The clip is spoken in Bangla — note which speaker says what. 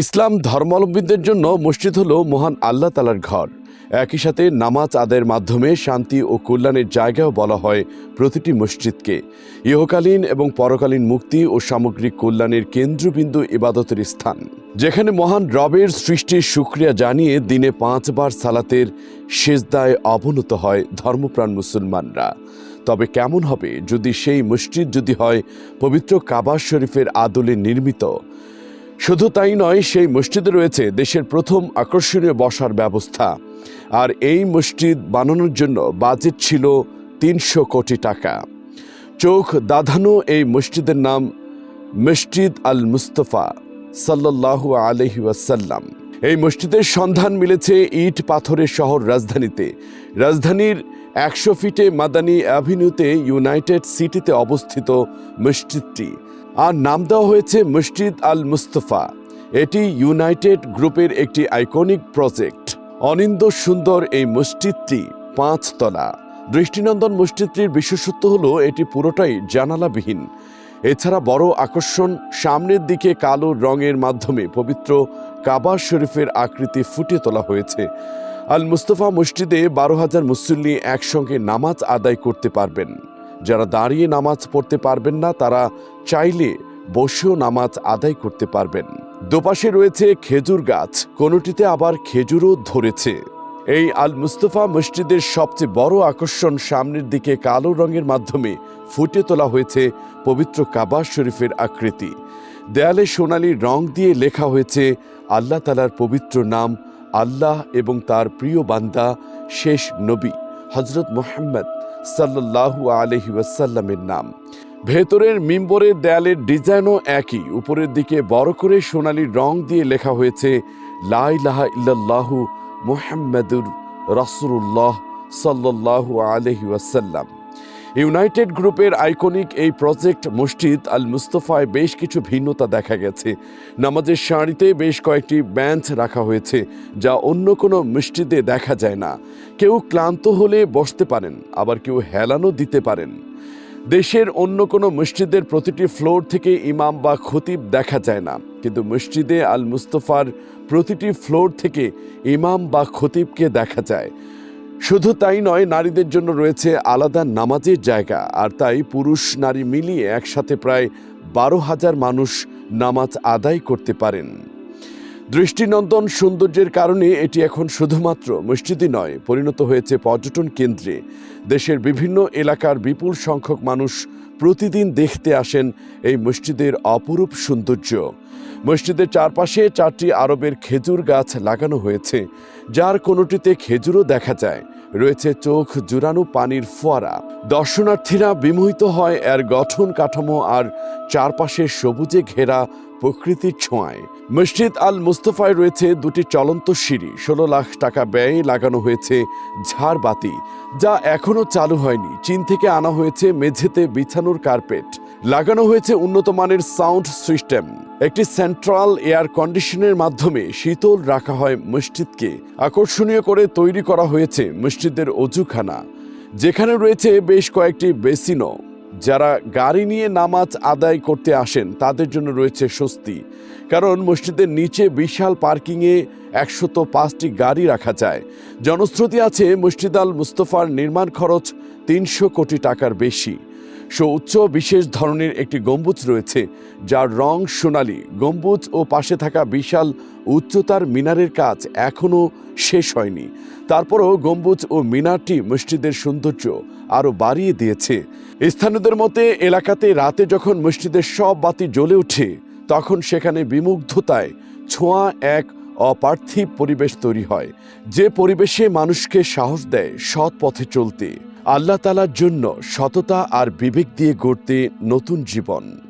Speaker 1: ইসলাম ধর্মাবলম্বীদের জন্য মসজিদ হল মহান আল্লাহ তালার ঘর। একই সাথে নামাজ আদায়ের মাধ্যমে শান্তি ও কল্যাণের জায়গাও বলা হয় প্রতিটি মসজিদকে। ইহকালীন এবং পরকালীন মুক্তি ও সামগ্রিক কল্যাণের কেন্দ্রবিন্দু ইবাদতের স্থান। যেখানে মহান রবের সৃষ্টির সুক্রিয়া জানিয়ে দিনে পাঁচবার সালাতের সেজদায় অবনত হয় ধর্মপ্রাণ মুসলমানরা। তবে কেমন হবে যদি সেই মসজিদ যদি হয় পবিত্র কাবা শরীফের আদলে নির্মিত? শুধু তাই নয়, সেই মসজিদে রয়েছে দেশের প্রথম আকর্ষণীয় বসার ব্যবস্থা। আর এই মসজিদ বানানোর জন্য বাজেট ছিল তিনশো কোটি টাকা। চোখ দাধানো এই মসজিদের নাম মসজিদ আল মুস্তফা সাল্লাল্লাহু আলহি এই মসজিদের সন্ধান মিলেছে ইট পাথরের শহর রাজধানীতে। রাজধানীর একশো ফিটে মাদানী অ্যাভিনিউতে ইউনাইটেড সিটিতে অবস্থিত মসজিদটি। আর নাম দেওয়া হয়েছে মসজিদ আল মুস্তফা। এটি ইউনাইটেড গ্রুপের একটি আইকনিক প্রজেক্ট। অনিন্দ সুন্দর এই মসজিদটি পাঁচতলা। দৃষ্টিনন্দন মসজিদটির বিশেষত্ব হলো এটি পুরোটাই জানালাবিহীন। এছাড়া বড় আকর্ষণ, সামনের দিকে কালো রঙের মাধ্যমে পবিত্র কাবা শরীফের আকৃতি ফুটিয়ে তোলা হয়েছে। আল মুস্তফা মসজিদে বারো হাজার মুসল্লি একসঙ্গে নামাজ আদায় করতে পারবেন। যারা দাঁড়িয়ে নামাজ পড়তে পারবেন না, তারা চাইলে বসেও নামাজ আদায় করতে পারবেন। দুপাশে রয়েছে খেজুর গাছ, কোনোটিতে আবার খেজুরও ধরেছে। এই আল মুস্তফা মসজিদের সবচেয়ে বড় আকর্ষণ সামনের দিকে কালো রঙের মাধ্যমে ফুটে তোলা হয়েছে পবিত্র কাবা শরীফের আকৃতি। দেয়ালে সোনালি রং দিয়ে লেখা হয়েছে, আল্লাহ তালার পবিত্র নাম, আল্লাহ এবং তার প্রিয় বান্দা, শেষ নবী। হজরত মোহাম্মদ সাল্লাল্লাহু আলহি ওয়াসাল্লামের নাম। ভেতরের মিম্বরের দেয়ালের ডিজাইনও একই, উপরের দিকে বড় করে সোনালি রং দিয়ে লেখা হয়েছে লাই লাহা ইল্লাল্লাহু মোহাম্মদুর রসুল্লাহ সাল্লাল্লাহু আলহি ওয়াসাল্লাম। ইউনাইটেড গ্রুপের আইকনিক এই প্রজেক্ট মসজিদ আল মুস্তফায় বেশ কিছু ভিন্নতা দেখা গেছে। নামাজের সারিতে বেশ কয়েকটি বেঞ্চ রাখা হয়েছে, যা অন্য কোনো মসজিদে দেখা যায় না। কেউ ক্লান্ত হলে বসতে পারেন, আবার কেউ হেলানো দিতে পারেন। দেশের অন্য কোনো মসজিদের প্রতিটি ফ্লোর থেকে ইমাম বা খতিব দেখা যায় না, কিন্তু মসজিদে আল মুস্তফার প্রতিটি ফ্লোর থেকে ইমাম বা খতিবকে দেখা যায়। শুধু তাই নয়, নারীদের জন্য রয়েছে আলাদা নামাজের জায়গা। আর তাই পুরুষ, নারী মিলিয়ে একসাথে প্রায় বারো হাজার মানুষ নামাজ আদায় করতে পারেন। দৃষ্টিনন্দন সৌন্দর্যের কারণে এটি এখন শুধুমাত্র মসজিদই নয়, পরিণত হয়েছে পর্যটন কেন্দ্রে। দেশের বিভিন্ন এলাকার বিপুল সংখ্যক মানুষ প্রতিদিন দেখতে আসেন এই মসজিদের অপরূপ সৌন্দর্য। মসজিদের চারপাশে চারটি আরবের খেজুর গাছ লাগানো হয়েছে, যার কোনোটিতে খেজুরও দেখা যায়। রয়েছে চোখ, জুড়ানো পানির ফোয়ারা। দর্শনার্থীরা বিমোহিত হয় এর গঠন, কাঠামো আর চারপাশে সবুজে ঘেরা প্রকৃতির ছোঁয়ায়। মসজিদ আল মুস্তফায় রয়েছে দুটি চলন্ত সিঁড়ি, ষোলো লাখ টাকা ব্যয়ে লাগানো হয়েছে ঝাড়বাতি যা এখনও চালু হয়নি। চীন থেকে আনা হয়েছে মেঝেতে বিছানোর কার্পেট। লাগানো হয়েছে উন্নত মানের সাউন্ড সিস্টেম। একটি সেন্ট্রাল এয়ার কন্ডিশনের মাধ্যমে শীতল রাখা হয় মসজিদকে। আকর্ষণীয় করে তৈরি করা হয়েছে মসজিদের অজুখানা। যেখানে রয়েছে বেশ কয়েকটি বেসিনও। যারা গাড়ি নিয়ে নামাজ আদায় করতে আসেন, তাদের জন্য রয়েছে স্বস্তি। কারণ মসজিদের নিচে বিশাল পার্কিংয়ে একশত পাঁচটি গাড়ি রাখা যায়। জনশ্রুতি আছে, মসজিদ আল মুস্তফার নির্মাণ খরচ তিনশো কোটি টাকার বেশি। সুউচ্চ বিশেষ ধরনের একটি গম্বুজ রয়েছে, যার রং সোনালি। গম্বুজ ও পাশে থাকা বিশাল উচ্চতার মিনারের কাজ এখনও শেষ হয়নি। তারপরও গম্বুজ ও মিনারটি মসজিদের সৌন্দর্য আরও বাড়িয়ে দিয়েছে। স্থানীয়দের মতে, এলাকাতে রাতে যখন মসজিদের সব বাতি জ্বলে ওঠে, তখন সেখানে বিমুগ্ধতায় ছোঁয়া এক অপার্থিব পরিবেশ তৈরি হয়, যে পরিবেশে মানুষকে সাহস দেয় সৎ পথে চলতে। আল্লাহ তালার জন্য সততা আর বিবেক দিয়ে গড়তে নতুন জীবন।